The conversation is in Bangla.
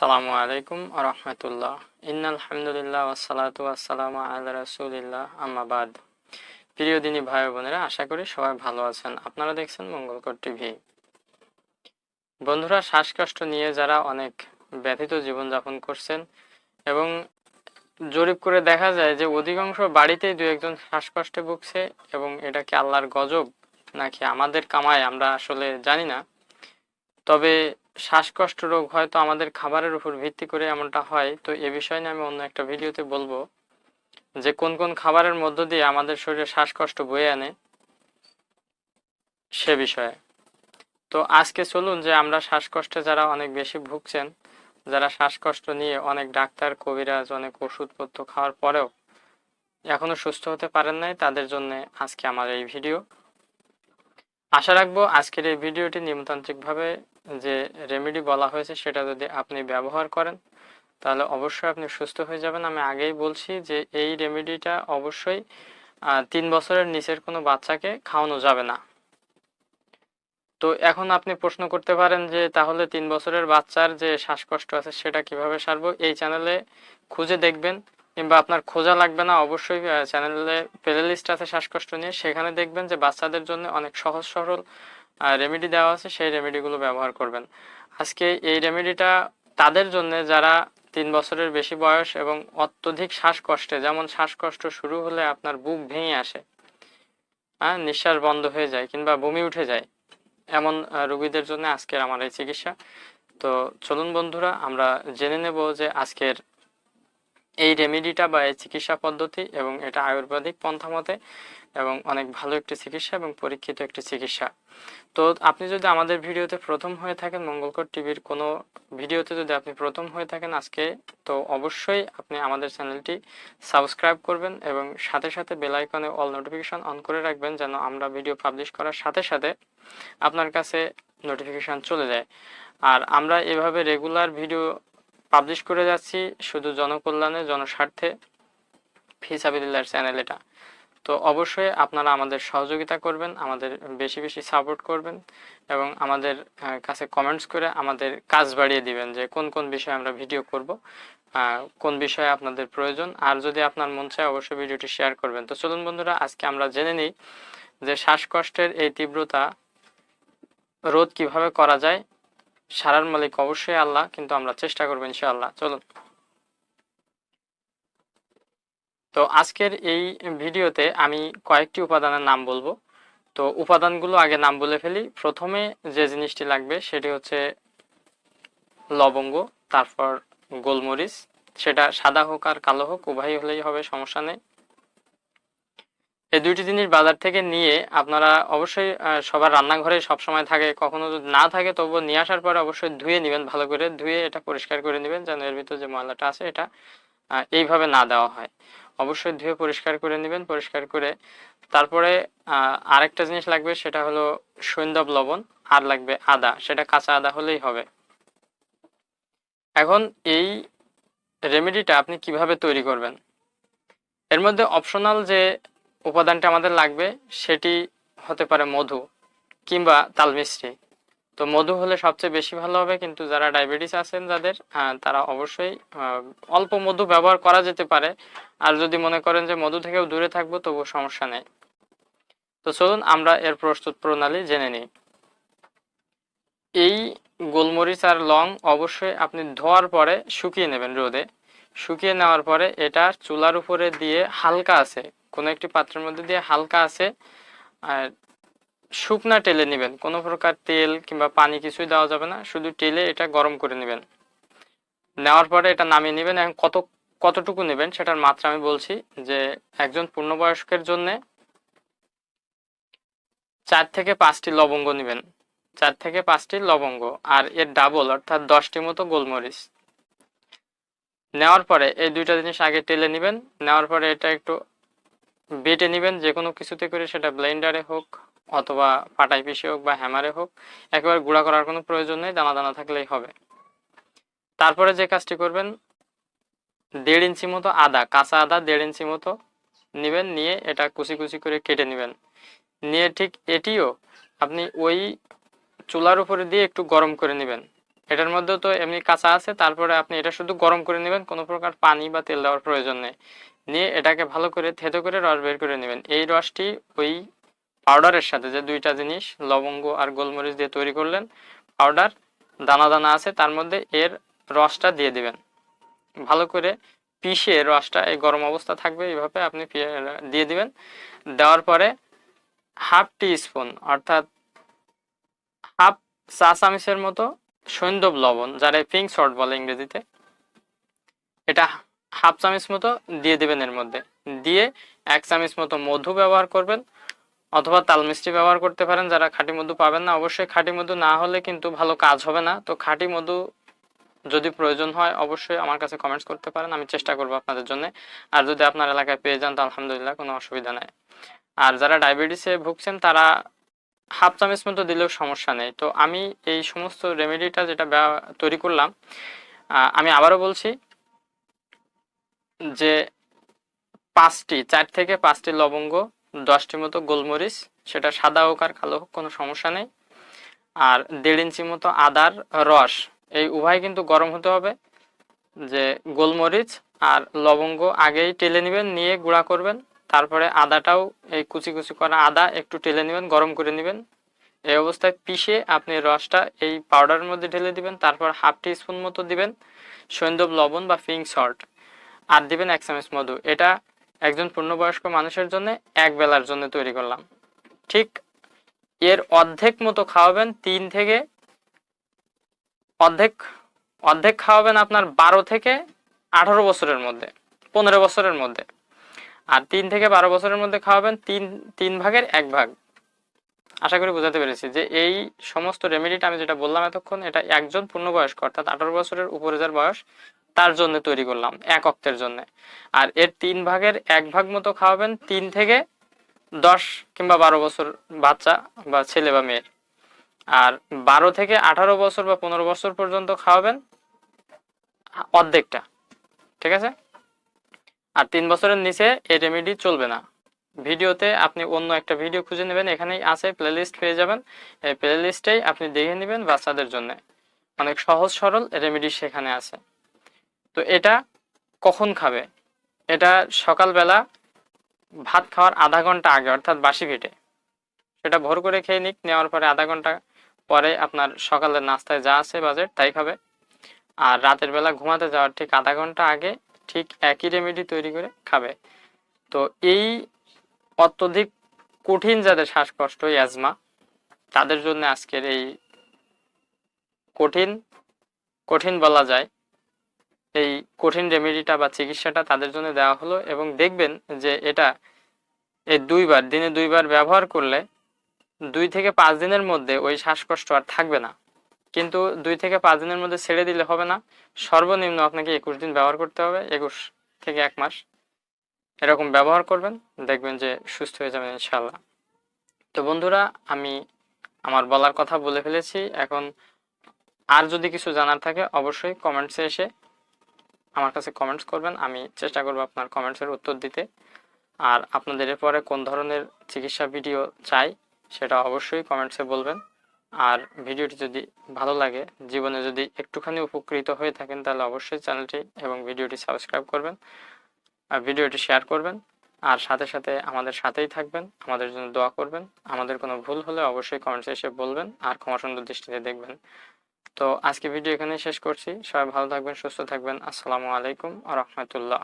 আসসালামু আলাইকুম রহমতুল্লাহ। ইন্নাল হামদুলিল্লাহ ওয়াসালাতু ওয়াসসালামু আলা রাসূলিল্লাহ। আম্মা বাদ। প্রিয় দিনী ভাই বোনেরা, আশা করি সবাই ভালো আছেন। আপনারা দেখছেন মঙ্গলকর টিভি। বন্ধুরা, শ্বাসকষ্ট নিয়ে যারা অনেক ব্যথিত জীবনযাপন করছেন এবং জরিপ করে দেখা যায় যে অধিকাংশ বাড়িতেই দু একজন শ্বাসকষ্টে ভুগছে এবং এটা কি আল্লাহর গজব নাকি আমাদের কামায় আমরা আসলে জানি না। তবে শ্বাসকষ্ট রোগ হয়তো আমাদের খাবারের উপর ভিত্তি করে এমনটা হয়। তো এ বিষয় নিয়ে আমি অন্য একটা ভিডিওতে বলব যে কোন কোন খাবারের মধ্য দিয়ে আমাদের শরীরে শ্বাসকষ্ট বয়ে আনে সে বিষয়ে। তো আজকে চলুন যে আমরা শ্বাসকষ্টে যারা অনেক বেশি ভুগছেন, যারা শ্বাসকষ্ট নিয়ে অনেক ডাক্তার, কবিরাজ, অনেক ওষুধপত্র খাওয়ার পরেও এখনও সুস্থ হতে পারেন নাই, তাদের জন্য আজকে আমার এই ভিডিও। আশা রাখব আজকের এই ভিডিওটি নিয়মতান্ত্রিকভাবে যে রেমেডি বলা হয়েছে সেটা যদি আপনি ব্যবহার করেন, তাহলে অবশ্যই আপনি সুস্থ হয়ে যাবেন। আমি আগেই বলছি যে এই রেমেডিটা অবশ্যই তিন বছরের নিচের কোনো বাচ্চাকে খাওয়ানো যাবে না। তো এখন আপনি প্রশ্ন করতে পারেন যে তাহলে তিন বছরের বাচ্চার যে শ্বাসকষ্ট আছে সেটা কীভাবে সারবো? এই চ্যানেলে খুঁজে দেখবেন, কিংবা আপনার খোঁজা লাগবে না, অবশ্যই চ্যানেলে প্লে লিস্ট আছে শ্বাসকষ্ট নিয়ে। সেখানে দেখবেন যে বাচ্চাদের জন্য অনেক সহজ সরল রেমেডি দেওয়া আছে, সেই রেমেডিগুলো ব্যবহার করবেন। আজকে এই রেমেডিটা তাদের জন্য যারা তিন বছরের বেশি বয়স এবং অত্যধিক শ্বাসকষ্টে, যেমন শ্বাসকষ্ট শুরু হলে আপনার বুক ভেঙে আসে হ্যাঁ নিঃশ্বাস বন্ধ হয়ে যায় কিংবা বমি উঠে যায়, এমন রোগীদের জন্য আজকের আমার এই চিকিৎসা। তো চলুন বন্ধুরা, আমরা জেনে নেব যে আজকের এই রেমেডিটা বা এই চিকিৎসা পদ্ধতি এবং এটা আয়ুর্বেদিক পন্থা মতে এবং অনেক ভালো একটি চিকিৎসা এবং পরীক্ষিত একটি চিকিৎসা। তো আপনি যদি আমাদের ভিডিওতে প্রথম হয়ে থাকেন মঙ্গলকর টিভির কোনো ভিডিওতে যদি আপনি প্রথম হয়ে থাকেন আজকে, তো অবশ্যই আপনি আমাদের চ্যানেলটি সাবস্ক্রাইব করবেন এবং সাথে সাথে বেল আইকনে অল নোটিফিকেশন অন করে রাখবেন যেন আমরা ভিডিও পাবলিশ করার সাথে সাথে আপনার কাছে নোটিফিকেশন চলে যায়। আর আমরা এভাবে রেগুলার ভিডিও পাবলিশ করে যাচ্ছি শুধু জনকল্যাণে, জনস্বার্থে। ফিসাবিল্লার চ্যানেল এটা। তো অবশ্যই আপনারা আমাদের সহযোগিতা করবেন, আমাদের বেশি বেশি সাপোর্ট করবেন এবং আমাদের কাছে কমেন্টস করে আমাদের কাজ বাড়িয়ে দিবেন যে কোন কোন বিষয়ে আমরা ভিডিও করব কোন বিষয়ে আপনাদের প্রয়োজন। আর যদি আপনার মন চায় অবশ্যই ভিডিওটি শেয়ার করবেন। তো চলুন বন্ধুরা, আজকে আমরা জেনে নিই যে শ্বাসকষ্টের এই তীব্রতা রোধ কীভাবে করা যায় সারার মালিক অবশ্যই আল্লাহ, কিন্তু আমরা চেষ্টা করব ইনশাআল্লাহ। চলুন। তো আজকের এই ভিডিওতে আমি কয়েকটি উপাদানের নাম বলব। তো উপাদানগুলো আগে নাম বলে ফেলি। প্রথমে যে জিনিসটি লাগবে সেটি হচ্ছে লবঙ্গ, তারপর গোলমরিচ। সেটা সাদা হোক আর কালো হোক, উভয়ই হলেই হবে, সমস্যা নেই। এই দুইটি জিনিস বাজার থেকে নিয়ে আপনারা অবশ্যই সবার রান্নাঘরে সবসময় থাকে, কখনো যদি না থাকে তবুও নিয়ে আসার পরে অবশ্যই ধুয়ে নেবেন ভালো করে, ধুয়ে এটা পরিষ্কার করে নেবেন যেন এর ভিতর যে ময়লাটা আছে এটা এইভাবে না দেওয়া হয়। অবশ্যই ধুয়ে পরিষ্কার করে নেবেন, পরিষ্কার করে। তারপরে আরেকটা জিনিস লাগবে, সেটা হলো সৈন্দব লবণ, আর লাগবে আদা, সেটা কাঁচা আদা হলেই হবে। এখন এই রেমেডিটা আপনি কীভাবে তৈরি করবেন? এর মধ্যে অপশনাল যে উপাদানটা আমাদের লাগবে সেটি হতে পারে মধু কিংবা তালমিশ্রি তো মধু হলে সবচেয়ে বেশি ভালো হবে কিন্তু যারা ডায়াবেটিস আছেন যাদের আহ, তারা অবশ্যই অল্প মধু ব্যবহার করা যেতে পারে। আর যদি মনে করেন যে মধু থেকেও দূরে থাকব তবুও সমস্যা নেই। তো চলুন আমরা এর প্রস্তুত প্রণালী জেনে নিই। এই গোলমরিচ আর লং অবশ্যই আপনি ধোয়ার পরে শুকিয়ে নেবেন রোদে। শুকিয়ে নেওয়ার পরে এটা চুলার উপরে দিয়ে হালকা আছে কোনো একটি পাত্রের মধ্যে দিয়ে হালকা আছে, আর শুকনা টেলে নেবেন। কোনো প্রকার তেল কিংবা পানি কিছুই দেওয়া যাবে না, শুধু টেলে এটা গরম করে নেবেন। নেওয়ার পরে এটা নামিয়ে নেবেন, এখন কত, কতটুকু নেবেন সেটার মাত্রা আমি বলছি যে একজন পূর্ণবয়স্কের জন্য চার থেকে পাঁচটি লবঙ্গ নেবেন। চার থেকে পাঁচটি লবঙ্গ, আর এর ডাবল অর্থাৎ দশটি মতো গোলমরিচ। নেওয়ার পরে এই দুইটা জিনিস আগে টেলে নেবেন, নেওয়ার পরে এটা একটু বেটে নেবেন যে কোনো কিছুতে করে, সেটা ব্লেন্ডারে হোক অথবা পাটাই পিষে হোক বা হ্যামারে হোক, একেবারে গুঁড়া করার কোনো প্রয়োজন নেই, দানা দানা থাকলেই হবে। তারপরে যে কাজটি করবেন, দেড় ইঞ্চি মতো আদা, কাঁচা আদা দেড় ইঞ্চি মতো নেবেন, নিয়ে এটা কুচি কুচি করে কেটে নেবেন। নিয়ে ঠিক এটিও আপনি ওই চুলার উপরে দিয়ে একটু গরম করে নেবেন। এটার মধ্যেও তো এমনি কাঁচা আছে, তারপরে আপনি এটা শুধু গরম করে নেবেন, কোনো প্রকার পানি বা তেল দেওয়ার প্রয়োজন নেই। নিয়ে এটাকে ভালো করে থেতো করে রস বের করে নেবেন। এই রসটি ওই পাউডারের সাথে যে দুইটা জিনিস, লবঙ্গ আর গোলমরিচ দিয়ে তৈরি করলেন, পাউডার দানা দানা আছে, তার মধ্যে এর রসটা দিয়ে দিবেন। ভালো করে পিষে রসটা, এই গরম অবস্থা থাকবে এইভাবে আপনি দিয়ে দিবেন। দেওয়ার পরে হাফ টি স্পুন, অর্থাৎ হাফ চা চামচের মতো সৈন্দব লবণ, যারা পিঙ্ক সল্ট বলে ইংরেজিতে। এটা হাফ চামচ মতো দিয়ে দেবেন এর মধ্যে। দিয়ে এক চামচ মতো মধু ব্যবহার করবেন, অথবা তাল মিষ্টি ব্যবহার করতে পারেন, যারা খাঁটি মধু পাবেন না। অবশ্যই খাঁটি মধু না হলে কিন্তু ভালো কাজ হবে না। তো খাঁটি মধু যদি প্রয়োজন হয়, অবশ্যই আমার কাছে কমেন্টস করতে পারেন। আমি চেষ্টা করব আপনাদের জন্য। আর যদি আপনার এলাকায় পেয়ে যান, তো আলহামদুলিল্লাহ, কোনো অসুবিধা নাই। আর যারা ডায়াবেটিসে ভুগছেন, তারা হাফ চামচ মতো দিলেও সমস্যা নেই। তো আমি এই সমস্ত রেমেডিটা যেটা তৈরি করলাম আমি আবারও বলছি যে পাঁচটি, চার থেকে পাঁচটি লবঙ্গ, দশটি মতো গোলমরিচ, সেটা সাদা হোক আর কালো হোক, কোনো সমস্যা নেই। আর দেড় ইঞ্চি মতো আদার রস, এই উভয় কিন্তু গরম হতে হবে। যে গোলমরিচ আর লবঙ্গ আগেই টেলে নেবেন, নিয়ে গুঁড়া করবেন। তারপরে আদাটাও এই কুচি কুচি করা আদা একটু টেলে নেবেন, গরম করে নেবেন। এই অবস্থায় পিষে আপনি রসটা এই পাউডারের মধ্যে ঢেলে দিবেন, তারপর হাফ টি স্পুন মতো দিবেন সৈন্দব লবণ বা পিঙ্ক সল্ট আর দিবেন এক চামচ মধু। এটা একজন পূর্ণবয়স্ক মানুষের জন্য এক বেলার জন্য তৈরি করলাম। ঠিক এর অর্ধেক মতো খাওয়াবেন, তিন থেকে অর্ধেক অর্ধেক খাওয়াবেন আপনার বারো থেকে আঠারো বছরের মধ্যে, পনেরো বছরের মধ্যে। আর তিন থেকে বারো বছরের মধ্যে খাওয়াবেন তিন তিন ভাগের এক ভাগ। আশা করি বোঝাতে পেরেছি যে এই সমস্ত রেমেডিটা আমি যেটা বললাম এতক্ষণ, এটা একজন পূর্ণবয়স্ক অর্থাৎ আঠারো বছরের উপরে যার বয়স, তার জন্য তৈরি করলাম, এক অক্টের জন্য। আর এর তিন ভাগের এক ভাগ মতো খাওয়াবেন তিন থেকে দশ কিংবা বারো বছর বাচ্চা বা ছেলে বা মেয়ের। আর বারো থেকে আঠারো বছর বা পনেরো বছর পর্যন্ত খাওয়াবেন অর্ধেকটা, ঠিক আছে? আর তিন বছরের নিচে এই রেমেডি চলবে না। ভিডিওতে আপনি অন্য একটা ভিডিও খুঁজে নেবেন, এখানেই আছে প্লেলিস্ট পেয়ে যাবেন। এই প্লে প্লেলিস্টেই আপনি দেখে নেবেন বাচ্চাদের জন্য। অনেক সহজ সরল রেমেডি সেখানে আছে। তো এটা কখন খাবে? এটা সকালবেলা ভাত খাওয়ার আধা ঘণ্টা আগে, অর্থাৎ বাসি পেটে। সেটা ভোর করে খেয়ে নিক, নেওয়ার পরে আধা ঘণ্টা পরে আপনার সকালের নাস্তায় যা আছে বাজেট তাই খাবে। আর রাতের বেলা ঘুমাতে যাওয়ার ঠিক আধা ঘণ্টা আগে ঠিক একই রেমেডি তৈরি করে খাবে। তো এই অত্যধিক কঠিন যাদের শ্বাসকষ্ট অ্যাজমা তাদের জন্য আজকের এই কঠিন কঠিন বলা যায়, এই কঠিন রেমেডিটা বা চিকিৎসাটা তাদের জন্য দেওয়া হলো এবং দেখবেন যে এটা এই দুইবার, দিনে দুইবার ব্যবহার করলে দুই থেকে পাঁচ দিনের মধ্যে ওই শ্বাসকষ্ট আর থাকবে না। কিন্তু দুই থেকে পাঁচ দিনের মধ্যে ছেড়ে দিলে হবে না। সর্বনিম্ন আপনাকে একুশ দিন ব্যবহার করতে হবে, একুশ থেকে এক মাস। এরকম ব্যবহার করবেন, দেখবেন যে সুস্থ হয়ে যাবেন ইনশাল্লাহ তো বন্ধুরা, আমি আমার বলার কথা বলে ফেলেছি। এখন আর যদি কিছু জানার থাকে, অবশ্যই কমেন্টসে এসে আমার কাছে কমেন্টস করবেন। আমি চেষ্টা করব আপনার কমেন্টসের উত্তর দিতে। আর আপনাদের এরপরে কোন ধরনের চিকিৎসা ভিডিও চাই, সেটা অবশ্যই কমেন্টসে বলবেন। আর ভিডিওটি যদি ভালো লাগে, জীবনে যদি একটুখানি উপকৃত হয়ে থাকেন, তাহলে অবশ্যই চ্যানেলটি এবং ভিডিওটি সাবস্ক্রাইব করবেন আর ভিডিওটি শেয়ার করবেন। আর সাথে সাথে আমাদের সাথেই থাকবেন, আমাদের জন্য দোয়া করবেন। আমাদের কোনো ভুল হলে অবশ্যই কমেন্টসে এসে বলবেন আর ক্ষমা সুন্দর দৃষ্টিতে দেখবেন। তো আজকে ভিডিও এখানেই শেষ করছি। সবাই ভালো থাকবেন, সুস্থ থাকবেন। আসসালামু আলাইকুম আ রহমতুল্লাহ।